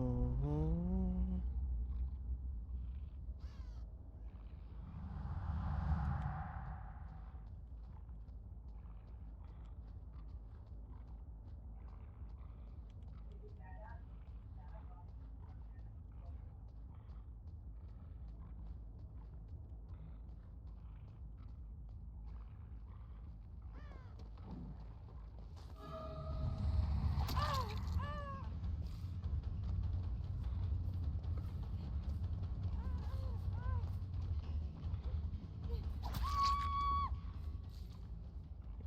อืม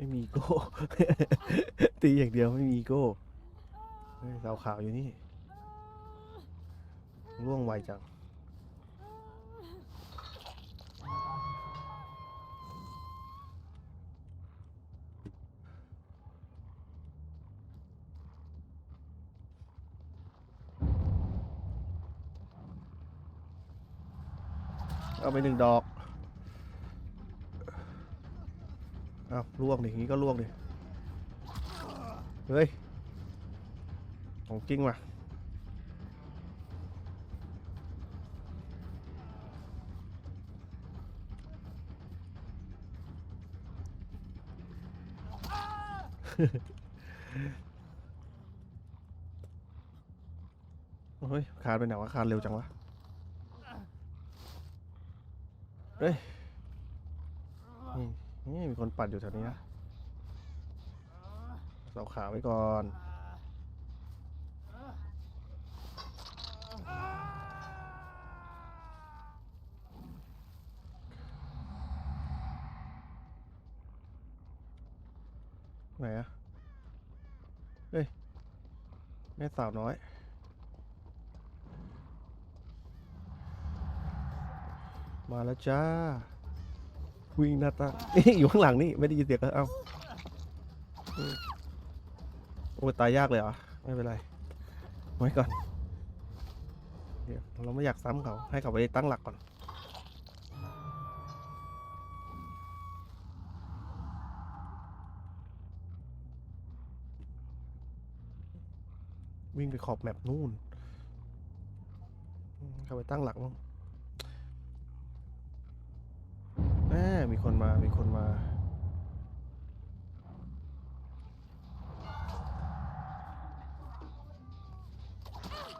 ไม่มีโก้ ตีอย่างเดียวไม่มีโก้เสาขาวอยู่นี่ล่วงไวจังเอาไปหนึ่งดอก เอาล่วงดิอย่างนี้ก็ล่วงดิเฮ้ยของจริงว่ะเฮ้ยคานไปไหนวะคานเร็วจังวะ เฮ้ย นี่มีคนปัดอยู่แถวนี้นะเสาขาไว้ก่อนไหนอะเฮ้ย แม่สาวน้อย มาแล้วจ้า วิ่งหน้าตานี่อยู่ข้างหลังนี่ไม่ได้ยินเสียงก็เอ้าโอ้ตายยากเลยเหรอไม่เป็นไรไว้ก่อนเดี๋ยวเราไม่อยากซ้ำเขาให้เขาไปตั้งหลักก่อนวิ่งไปขอบแมปนู่น เขาไปตั้งหลักมั้ง มีคนมา มีคนมา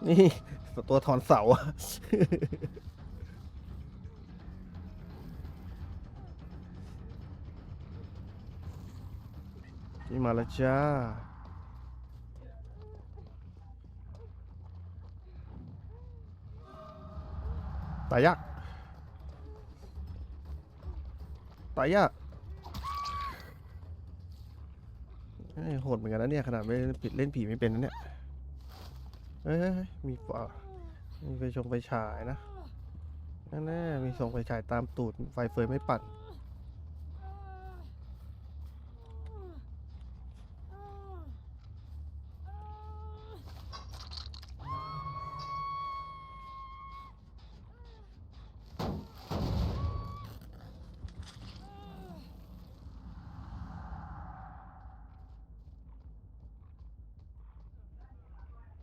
นี่ ตัวถอนเสาอะนี่มาแล้วจ้า ตายยาก ตายยากโหดเหมือนกันนะเนี่ยขนาดไม่ปิดเล่นผีไม่เป็นนะเนี่ยเฮ้ยมีฝามีไฟชงไฟฉายนะนั่นแน่มีส่งไฟฉายตามตูดไฟเฟยไม่ปัด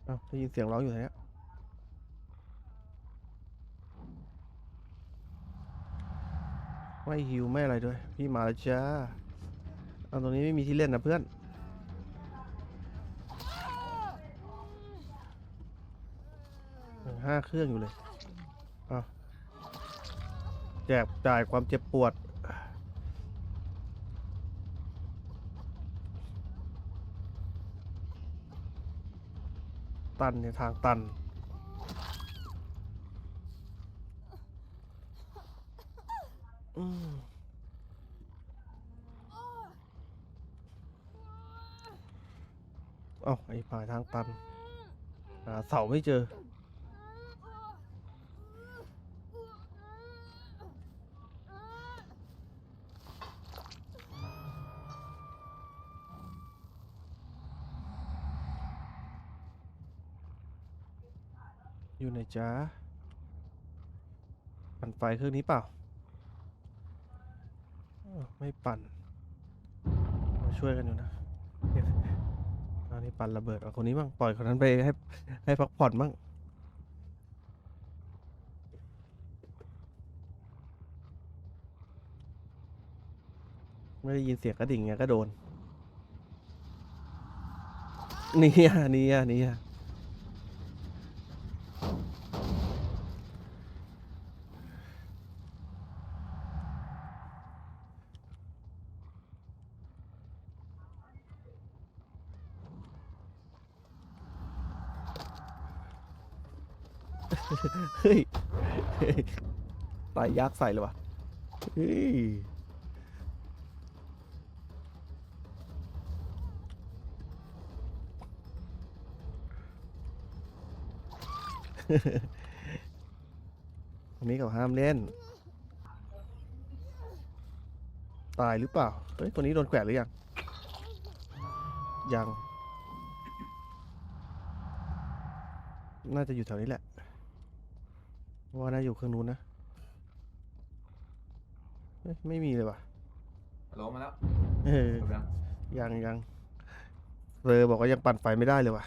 เอ้าได้ยินเสียงร้องอยู่ไหนอะไม่หิวไม่อะไรด้วย พี่มาแล้วจ้าเอาตรงนี้ไม่มีที่เล่นนะเพื่อนห้าเครื่องอยู่เลยเอาแจกจ่ายความเจ็บปวด ตันเนี่ยทางตันอืมเอ้าไอ้ผายทางตัน หาเสาไม่เจอ อยู่ไหนจ้าปั่นไฟเครื่องนี้เปล่า ไม่ปั่น มาช่วยกันอยู่นะอันนี้ปั่นระเบิด เอาคนนี้บ้างปล่อยคนนั้นไปให้ให้พักผ่อนบ้างไม่ได้ยินเสียงกระดิ่งไงก็โดน นี่อะนี่อะนี่อะ เฮ้ยตายยักใส่เลยวะเฮ้ยคนนี้เขาห้ามเล่น ตายหรือเปล่าเฮ้ยคนนี้โดนแขวหรือยัง ยัง น่าจะอยู่แถวนี้แหละ ว่าน่าอยู่เครื่องนู้นนะเฮ้ยไม่มีเลยว่ะฮัลโหลมาแล้วเออจบยังยังยังเรอบอกว่ายังปั่นไฟไม่ได้เลยว่ะ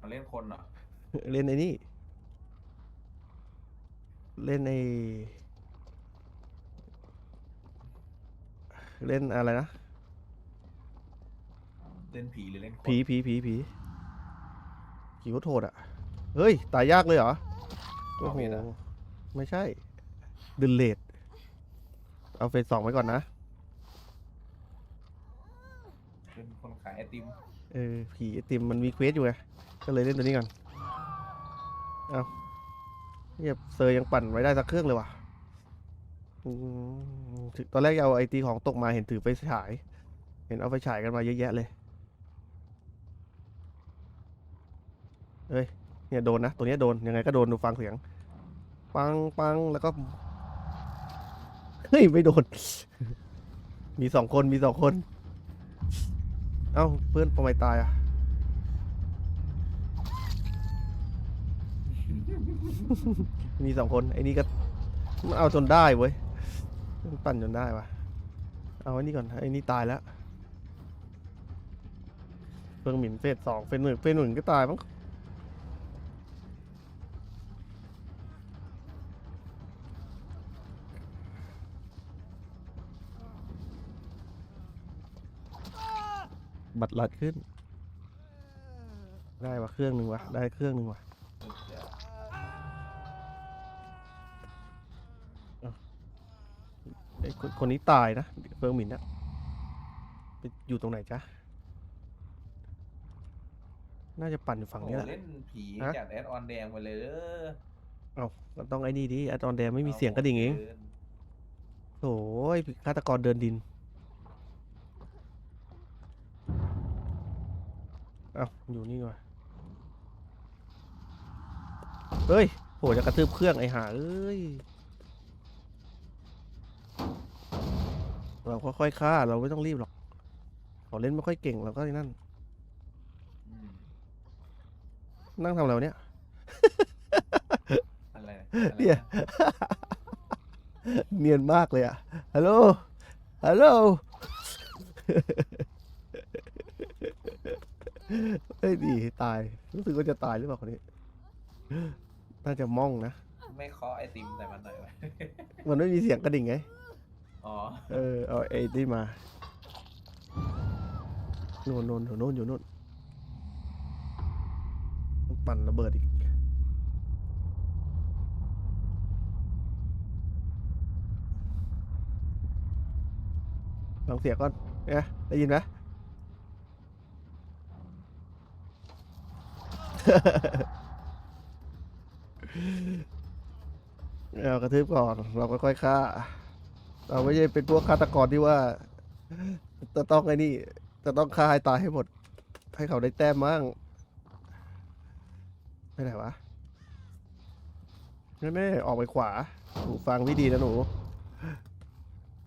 มาเล่นคนเหรอเล่นไอ้นี่ เล่นไอ้เล่นอะไรนะ เล่นผีหรือเล่นคนผีผีผีผีผีโคตรโหดอะ เฮ้ย ตายยากเลยเหรอ โอ้โหไม่ใช่ดินเลดเอาเฟสสองไว้ก่อนนะ เป็นคนขายไอติมเออผีไอติมมันมีเควสอยู่ไงก็เลยเล่นตัวนี้ก่อน เอาเงียบเซอร์ยังปั่นไว้ได้สักเครื่องเลยว่ะอืมถึงตอนแรกจะเอาไอตีของตกมาเห็นถือไฟฉาย เห็นเอาไฟฉายกันมาเยอะแยะเลย เฮ้ย เนี่ยโดนนะตัวนี้โดนยังไงก็โดนดูฟังเสียง ปังปังแล้วก็เฮ้ยไม่โดน มีสองคนมีสองคน เอ้าเพื่อนทำไมตายอะมีสองคนไอ้นี่ก็มันเอาจนได้เว้ยมันปั่นจนได้วะเอาไอ้นี่ก่อนไอ้นี่ตายแล้วเฟิงหมิ่นเฟสสองเฟสหนึ่งเฟสหนึ่งก็ตายมั้ง บัตรลัดขึ้น ได้วะเครื่องหนึ่งวะได้เครื่องหนึ่งวะไอ้คนคนนี้ตายนะเฟิงหมินนะไปอยู่ตรงไหนจ๊ะ น่าจะปั่นอยู่ฝั่งโอ้นี้แหละเล่นผีฮะจัดแอดออนแดงไปเลยเด้อเอ้าก็ต้องไอ้นี่ดิอาตอนแดงไม่มีเสียงกระดิ่งเองกินโอ้ยฆาตกรเดินดิน อ้าอยู่นี่ว่ะเฮ้ยโหจะกระทืบเครื่องไอ้ห่าเอ้ย เราค่อยๆฆ่าเราไม่ต้องรีบหรอกเขาเล่นไม่ค่อยเก่งเราก็นั่นอืมนั่งทำอะไรวะเนี่ย อะไรอะไรเนี่ย เนียนมากเลยอะฮัลโหล ฮัลโหล เฮ้ยดีตาย รู้สึกว่าจะตายหรือเปล่าคนนี้ น่าจะม่องนะ ไม่เคาะไอติมแต่มันหน่อยไหมมันไม่มีเสียงกระดิ่งไง อ๋อ เออ เอาไอ้นี่มาโน่นโน่นอยู่โน่นอยู่โน่นมันปั่นระเบิดอีกลองเสียงก่อนเนี่ยได้ยินไหม เอากระทืบก่อน เราค่อยๆฆ่า เราไม่ใช่เป็นพวกฆาตกรที่ว่าจะต้องไอ้นี่จะต้องฆ่าให้ตายให้หมด ให้เขาได้แต้มมั่งไปไหนวะแม่ๆออกไปขวาหูฟังพี่ดีนะหนู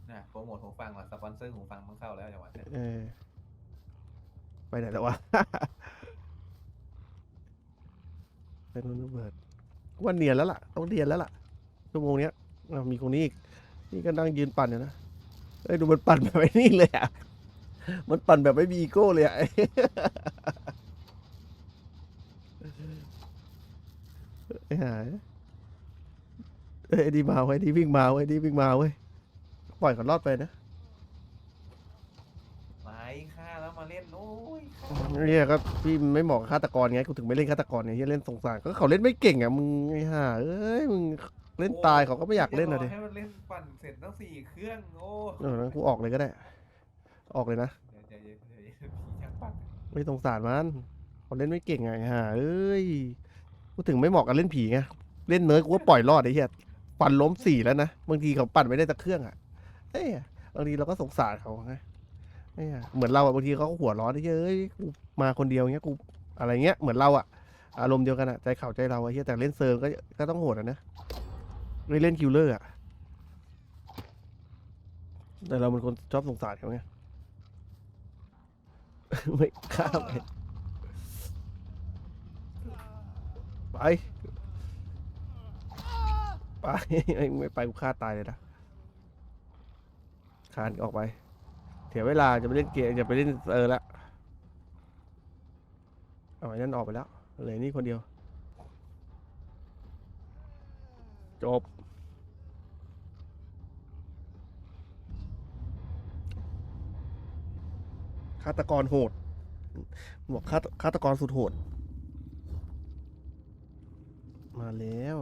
นะโปรโมทหูฟังว่ะสปอนเซอร์หูฟังต้องเข้าแล้วจังหวะเนี้ยเออไปไหนแล้ววะ เป็นระเบิดว่าเนียนแล้วล่ะ ต้องเนียนแล้วล่ะชั่วโมงเนี้ยอ้ามีคนนี้อีก นี่ก็นั่งยืนปั่นอยู่นะเอ้ยดูมันปั่นแบบไอ้นี่เลยอะ มันปั่นแบบไม่มีอีโก้เลยอะไอ้หาเอ้ยไอ้ดีมาเว้ยดีวิ่งมาเว้ยดีวิ่งมาเว้ย ปล่อยเขารอดไปนะ แล้วมาเล่นโอ้ยฆ่าเนี่ยก็พี่ไม่เหมาะกับฆาตกรไงกูถึงไม่เล่นฆาตกรไงที่เล่นสงสารก็เขาเล่นไม่เก่งอะมึงไอ้ห่าเอ้ยมึงเล่นตายเขาก็ไม่อยากเล่นนะนะดิให้มันเล่นปั่นเสร็จตั้งสี่เครื่องโอ้เอองั้นกูออกเลยก็ได้ ออกเลยนะเดี๋ยวใจเย็นใจเย็นผีช่างปั่นไม่สงสารมันเขาเล่นไม่เก่งไงห่าเอ้ยกูถึงไม่เหมาะกับเล่นผีไงเล่นเนิร์ดกูก็ปล่อยรอดไอ้เหี้ยปั่นล้มสี่แล้วนะบางทีเขาปั่นไม่ได้สักเครื่องอะเอ้ยบางทีเราก็สงสารเขาไง เอ้ยเหมือนเราอะบางทีเขาก็หัวร้อนไอ้เหี้ยเอ้ยกูมาคนเดียวเงี้ยกูอะไรเงี้ยเหมือนเราอะอารมณ์เดียวกันอะใจเข่าใจเราไอ้เหี้ยแต่เล่นเซิร์ฟก็ก็ต้องโหดอะนะไม่เล่นคิวเลอร์อะแต่เราเป็นคนชอบสงสารเขาไงไม่ข้ามไปไปไปไม่ไปกูฆ่าตายเลยนะคานออกไป เสียเวลาจะไปเล่นเกมจะไปเล่นเออละเอาไอ้นั่นออกไปแล้วเหลือนี่คนเดียว จบ ฆาตกรโหดบอกฆาตฆาตกรสุดโหด มาแล้ว